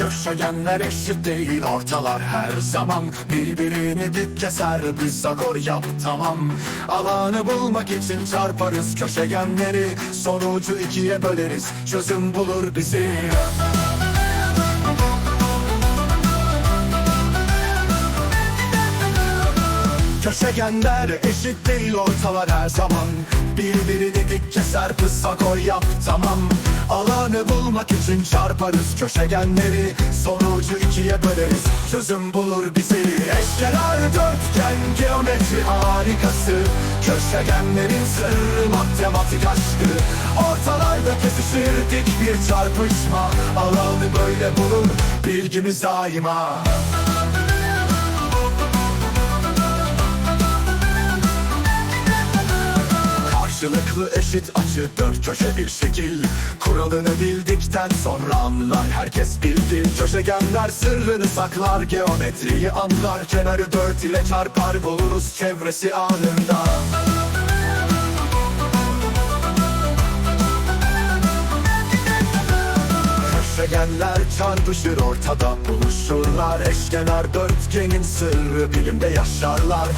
Köşegenler eşit değil ortalar her zaman. Birbirini dik keser biz akor yap tamam. Alanı bulmak için çarparız köşegenleri Sonucu ikiye böleriz çözüm bulur bizi. Köşegenler eşit değil ortalar her zaman. Birbirini dik keser pısa koy yap tamam bulmak için çarparız köşegenleri. Sonucu ikiye böleriz. Çözüm bulur bizi. Eşkenar dörtgen geometri harikası. Köşegenlerin sırrı matematik aşkı. Ortalarda kesişir dik bir çarpışma. Alanı böyle bulur bilgimiz daima Karşılıklı eşit açı dört köşe bir şekil. Kuralını bildikten sonra anlar herkes bildi. Köşegenler sırrını saklar geometriyi anlar. Kenarı dört ile çarpar buluruz çevresi anında. Köşegenler çarpışır ortada buluşurlar. Eşkenar dörtgenin sırrı bilimde yaşarlar